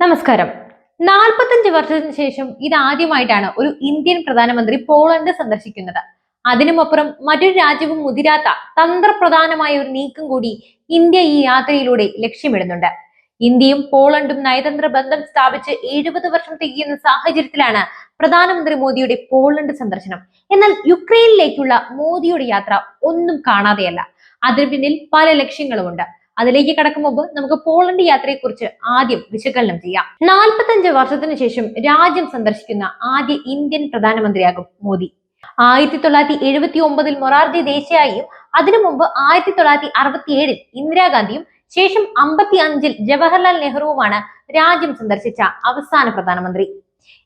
നമസ്കാരം. നാൽപ്പത്തഞ്ച് വർഷത്തിന് ശേഷം ഇതാദ്യമായിട്ടാണ് ഒരു ഇന്ത്യൻ പ്രധാനമന്ത്രി പോളണ്ട് സന്ദർശിക്കുന്നത്. അതിനുമപ്പുറം മറ്റൊരു രാജ്യവും മുതിരാത്ത തന്ത്രപ്രധാനമായ ഒരു നീക്കം കൂടി ഇന്ത്യ ഈ യാത്രയിലൂടെ ലക്ഷ്യമിടുന്നുണ്ട്. ഇന്ത്യയും പോളണ്ടും നയതന്ത്ര ബന്ധം സ്ഥാപിച്ച് എഴുപത് വർഷം തികയുന്ന സാഹചര്യത്തിലാണ് പ്രധാനമന്ത്രി മോദിയുടെ പോളണ്ട് സന്ദർശനം. എന്നാൽ യുക്രൈനിലേക്കുള്ള മോദിയുടെ യാത്ര ഒന്നും കാണാതെയല്ല. അതിന് പിന്നിൽ പല ലക്ഷ്യങ്ങളുമുണ്ട്. അതിലേക്ക് കടക്കും മുമ്പ് നമുക്ക് പോളണ്ട് യാത്രയെക്കുറിച്ച് ആദ്യം വിശകലനം ചെയ്യാം. നാൽപ്പത്തഞ്ച് വർഷത്തിന് ശേഷം രാജ്യം സന്ദർശിക്കുന്ന ആദ്യ ഇന്ത്യൻ പ്രധാനമന്ത്രിയാകും മോദി. ആയിരത്തി തൊള്ളായിരത്തി എഴുപത്തി ഒമ്പതിൽ മൊറാർജി ദേശായിയും അതിനു മുമ്പ് ആയിരത്തി തൊള്ളായിരത്തി അറുപത്തി ഏഴിൽ ഇന്ദിരാഗാന്ധിയും ശേഷം അമ്പത്തി അഞ്ചിൽ ജവഹർലാൽ നെഹ്റുവുമാണ് രാജ്യം സന്ദർശിച്ച അവസാന പ്രധാനമന്ത്രി.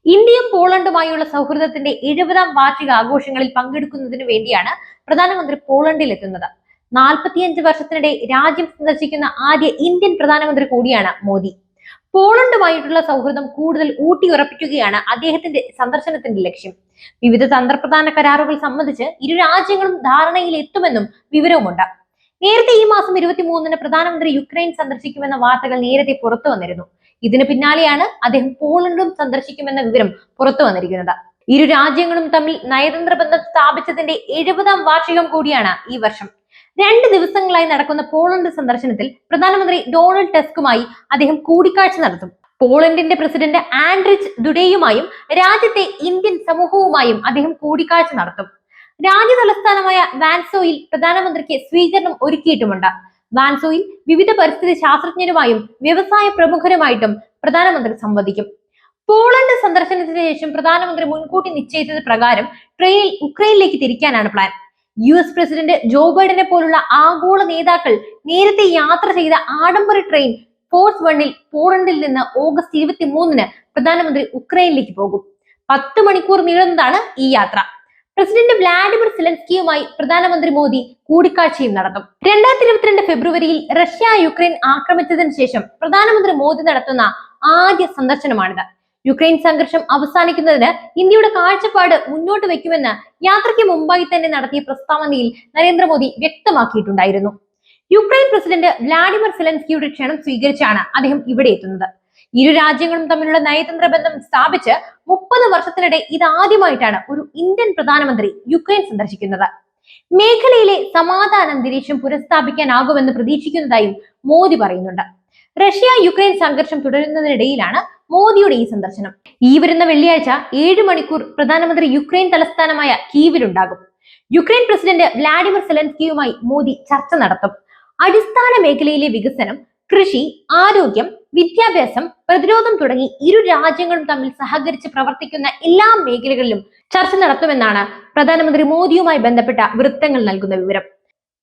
ഇന്ത്യയും പോളണ്ടുമായുള്ള സൗഹൃദത്തിന്റെ എഴുപതാം വാർഷിക ആഘോഷങ്ങളിൽ പങ്കെടുക്കുന്നതിന് വേണ്ടിയാണ് പ്രധാനമന്ത്രി പോളണ്ടിൽ എത്തുന്നത് നാൽപ്പത്തിയഞ്ച് വർഷത്തിനിടെ രാജ്യം സന്ദർശിക്കുന്ന ആദ്യ ഇന്ത്യൻ പ്രധാനമന്ത്രി കൂടിയാണ് മോദി. പോളണ്ടുമായിട്ടുള്ള സൗഹൃദം കൂടുതൽ ഊട്ടിയുറപ്പിക്കുകയാണ് അദ്ദേഹത്തിന്റെ സന്ദർശനത്തിന്റെ ലക്ഷ്യം. വിവിധ തന്ത്രപ്രധാന കരാറുകൾ സംബന്ധിച്ച് ഇരു രാജ്യങ്ങളും ധാരണയിൽ എത്തുമെന്നും വിവരവുമുണ്ട്. നേരത്തെ ഈ മാസം ഇരുപത്തിമൂന്നിന് പ്രധാനമന്ത്രി യുക്രൈൻ സന്ദർശിക്കുമെന്ന വാർത്തകൾ നേരത്തെ പുറത്തു വന്നിരുന്നു. ഇതിന് പിന്നാലെയാണ് അദ്ദേഹം പോളണ്ടും സന്ദർശിക്കുമെന്ന വിവരം പുറത്തു വന്നിരിക്കുന്നത്. ഇരു രാജ്യങ്ങളും തമ്മിൽ നയതന്ത്ര ബന്ധം സ്ഥാപിച്ചതിന്റെ എഴുപതാം വാർഷികം കൂടിയാണ് ഈ വർഷം. രണ്ട് ദിവസങ്ങളായി നടക്കുന്ന പോളണ്ട് സന്ദർശനത്തിൽ പ്രധാനമന്ത്രി ഡൊണാൾഡ് ടെസ്കുമായി അദ്ദേഹം കൂടിക്കാഴ്ച നടത്തും. പോളണ്ടിന്റെ പ്രസിഡന്റ് ആൻഡ്രിച്ച് ദുഡേയുമായും രാജ്യത്തെ ഇന്ത്യൻ സമൂഹവുമായും അദ്ദേഹം കൂടിക്കാഴ്ച നടത്തും. രാജ്യ തലസ്ഥാനമായ വാൻസോയിൽ പ്രധാനമന്ത്രിക്ക് സ്വീകരണം ഒരുക്കിയിട്ടുമുണ്ട്. വാൻസോയിൽ വിവിധ പരിസ്ഥിതി ശാസ്ത്രജ്ഞരുമായും വ്യവസായ പ്രമുഖരുമായിട്ടും പ്രധാനമന്ത്രി സംവദിക്കും. പോളണ്ട് സന്ദർശനത്തിന് ശേഷം പ്രധാനമന്ത്രി മുൻകൂട്ടി നിശ്ചയിച്ചത് പ്രകാരം ട്രെയിനിൽ ഉക്രൈനിലേക്ക് തിരിക്കാനാണ് plan. U S president Joe ബൈഡനെ പോലുള്ള ആഗോള നേതാക്കൾ നേരത്തെ യാത്ര ചെയ്ത ആഡംബര ട്രെയിൻ ഫോഴ്സ് വണ്ണിൽ പോളണ്ടിൽ നിന്ന് ഓഗസ്റ്റ് ഇരുപത്തി മൂന്നിന് പ്രധാനമന്ത്രി ഉക്രൈനിലേക്ക് പോകും. പത്ത് മണിക്കൂർ നീളുന്നതാണ് ഈ യാത്ര. പ്രസിഡന്റ് വ്ലാഡിമിർ സിലൻസ്കിയുമായി പ്രധാനമന്ത്രി മോദി കൂടിക്കാഴ്ചയും നടത്തും രണ്ടായിരത്തി ഇരുപത്തിരണ്ട് ഫെബ്രുവരിയിൽ റഷ്യ യുക്രൈൻ ആക്രമിച്ചതിന് ശേഷം പ്രധാനമന്ത്രി മോദി നടത്തുന്ന ആദ്യ സന്ദർശനമാണിത്. യുക്രൈൻ സംഘർഷം അവസാനിക്കുന്നതിന് ഇന്ത്യയുടെ കാഴ്ചപ്പാട് മുന്നോട്ട് വെക്കുമെന്ന് യാത്രയ്ക്ക് മുമ്പായി തന്നെ നടത്തിയ പ്രസ്താവനയിൽ നരേന്ദ്രമോദി വ്യക്തമാക്കിയിട്ടുണ്ടായിരുന്നു. യുക്രൈൻ പ്രസിഡന്റ് വ്ലാഡിമിർ സെലൻസ്കിയുടെ ക്ഷണം സ്വീകരിച്ചാണ് അദ്ദേഹം ഇവിടെ എത്തുന്നത്. ഇരു രാജ്യങ്ങളും തമ്മിലുള്ള നയതന്ത്ര ബന്ധം സ്ഥാപിച്ച് മുപ്പത് വർഷത്തിനിടെ ഇതാദ്യമായിട്ടാണ് ഒരു ഇന്ത്യൻ പ്രധാനമന്ത്രി യുക്രൈൻ സന്ദർശിക്കുന്നത്. മേഖലയിലെ സമാധാന അന്തരീക്ഷം പുനഃസ്ഥാപിക്കാനാകുമെന്ന് പ്രതീക്ഷിക്കുന്നതായും മോദി പറയുന്നുണ്ട്. റഷ്യ യുക്രൈൻ സംഘർഷം തുടരുന്നതിനിടയിലാണ് മോദിയുടെ ഈ സന്ദർശനം. ഈ വരുന്ന വെള്ളിയാഴ്ച ഏഴ് മണിക്കൂർ പ്രധാനമന്ത്രി യുക്രൈൻ തലസ്ഥാനമായ കീവിലുണ്ടാകും. യുക്രൈൻ പ്രസിഡന്റ് വ്ലാഡിമിർ സെലൻസ്കിയുമായി മോദി ചർച്ച നടത്തും. അടിസ്ഥാന മേഖലയിലെ വികസനം കൃഷി ആരോഗ്യം വിദ്യാഭ്യാസം പ്രതിരോധം തുടങ്ങി ഇരു രാജ്യങ്ങളും തമ്മിൽ സഹകരിച്ച് പ്രവർത്തിക്കുന്ന എല്ലാ മേഖലകളിലും ചർച്ച നടത്തുമെന്നാണ് പ്രധാനമന്ത്രി മോദിയുമായി ബന്ധപ്പെട്ട വൃത്തങ്ങൾ നൽകുന്ന വിവരം.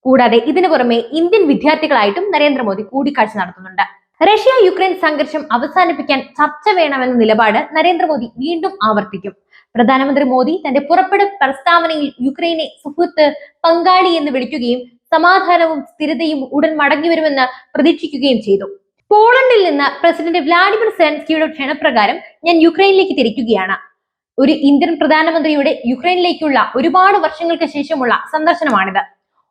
കൂടാതെ ഇതിനു പുറമെ ഇന്ത്യൻ വിദ്യാർത്ഥികളായിട്ടും നരേന്ദ്രമോദി കൂടിക്കാഴ്ച നടത്തുന്നുണ്ട്. റഷ്യ യുക്രൈൻ സംഘർഷം അവസാനിപ്പിക്കാൻ ചർച്ച വേണമെന്ന നിലപാട് നരേന്ദ്രമോദി വീണ്ടും ആവർത്തിക്കും. പ്രധാനമന്ത്രി മോദി തന്റെ പുറപ്പെടു പ്രസ്താവനയിൽ യുക്രൈനെ സുഹൃത്ത് പങ്കാളി എന്ന് വിളിക്കുകയും സമാധാനവും സ്ഥിരതയും ഉടൻ മടങ്ങിവരുമെന്ന് പ്രതീക്ഷിക്കുകയും ചെയ്തു. പോളണ്ടിൽ നിന്ന് പ്രസിഡന്റ് വ്ലാഡിമിർ സെലൻസ്കിയുടെ ക്ഷണപ്രകാരം ഞാൻ യുക്രൈനിലേക്ക് തിരിക്കുകയാണ്. ഒരു ഇന്ത്യൻ പ്രധാനമന്ത്രിയുടെ യുക്രൈനിലേക്കുള്ള ഒരുപാട് വർഷങ്ങൾക്ക് ശേഷമുള്ള സന്ദർശനമാണിത്.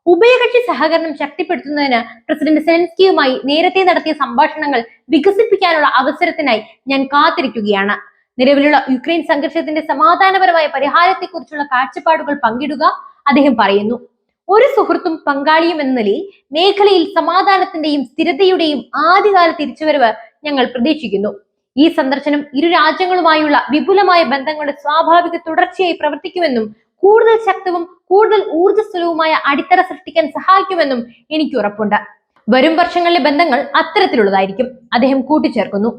ഉഭയകക്ഷി സഹകരണം ശക്തിപ്പെടുത്തുന്നതിന് പ്രസിഡന്റ് സെലൻസ്കിയുമായി നേരത്തെ നടത്തിയ സംഭാഷണങ്ങൾ വികസിപ്പിക്കാനുള്ള അവസരത്തിനായി ഞാൻ കാത്തിരിക്കുകയാണ്. നിലവിലുള്ള യുക്രൈൻ സംഘർഷത്തിന്റെ സമാധാനപരമായ പരിഹാരത്തെക്കുറിച്ചുള്ള കാഴ്ചപ്പാടുകൾ പങ്കിടുക അദ്ദേഹം പറയുന്നു. ഒരു സുഹൃത്തും പങ്കാളിയും എന്ന നിലയിൽ മേഖലയിൽ സമാധാനത്തിന്റെയും സ്ഥിരതയുടെയും ആദ്യകാല തിരിച്ചുവരവ് ഞങ്ങൾ പ്രതീക്ഷിക്കുന്നു. ഈ സന്ദർശനം ഇരു രാജ്യങ്ങളുമായുള്ള വിപുലമായ ബന്ധങ്ങളുടെ സ്വാഭാവിക തുടർച്ചയായി പ്രവർത്തിക്കുമെന്നും കൂടുതൽ ശക്തവും കൂടുതൽ ഊർജസ്വലവുമായ അടിത്തറ സൃഷ്ടിക്കാൻ സഹായിക്കുമെന്നും എനിക്ക് ഉറപ്പുണ്ട്. വരും വർഷങ്ങളിലെ ബന്ധങ്ങൾ അത്തരത്തിലുള്ളതായിരിക്കും. അദ്ദേഹം കൂട്ടിച്ചേർക്കുന്നു.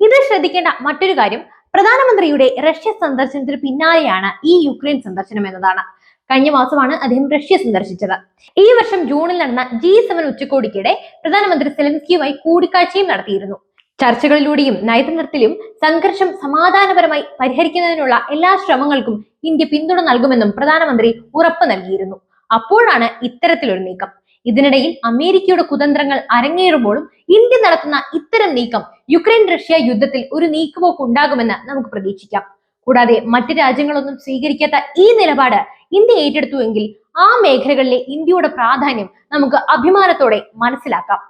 ഇത് ശ്രദ്ധിക്കേണ്ട മറ്റൊരു കാര്യം പ്രധാനമന്ത്രിയുടെ റഷ്യ സന്ദർശനത്തിന് പിന്നാലെയാണ് ഈ യുക്രൈൻ സന്ദർശനം എന്നതാണ്. കഴിഞ്ഞ മാസമാണ് അദ്ദേഹം റഷ്യ സന്ദർശിച്ചത്. ഈ വർഷം ജൂണിൽ നടന്ന ജി സെവൻ ഉച്ചകോടിക്കിടെ പ്രധാനമന്ത്രി സെലൻസ്കിയുമായി കൂടിക്കാഴ്ചയും നടത്തിയിരുന്നു. ചർച്ചകളിലൂടെയും നയതന്ത്രത്തിലും സംഘർഷം സമാധാനപരമായി പരിഹരിക്കുന്നതിനുള്ള എല്ലാ ശ്രമങ്ങൾക്കും ഇന്ത്യ പിന്തുണ നൽകുമെന്നും പ്രധാനമന്ത്രി ഉറപ്പ് നൽകിയിരുന്നു. അപ്പോഴാണ് ഇത്തരത്തിലൊരു നീക്കം. ഇതിനിടയിൽ അമേരിക്കയുടെ കുതന്ത്രങ്ങൾ അരങ്ങേറുമ്പോഴും ഇന്ത്യ നടത്തുന്ന ഇത്തരം നീക്കം യുക്രൈൻ റഷ്യ യുദ്ധത്തിൽ ഒരു നീക്കുപോക്ക് ഉണ്ടാകുമെന്ന് നമുക്ക് പ്രതീക്ഷിക്കാം. കൂടാതെ മറ്റ് രാജ്യങ്ങളൊന്നും സ്വീകരിക്കാത്ത ഈ നിലപാട് ഇന്ത്യ ഏറ്റെടുത്തുവെങ്കിൽ ആ മേഖലകളിലെ ഇന്ത്യയുടെ പ്രാധാന്യം നമുക്ക് അഭിമാനത്തോടെ മനസ്സിലാക്കാം.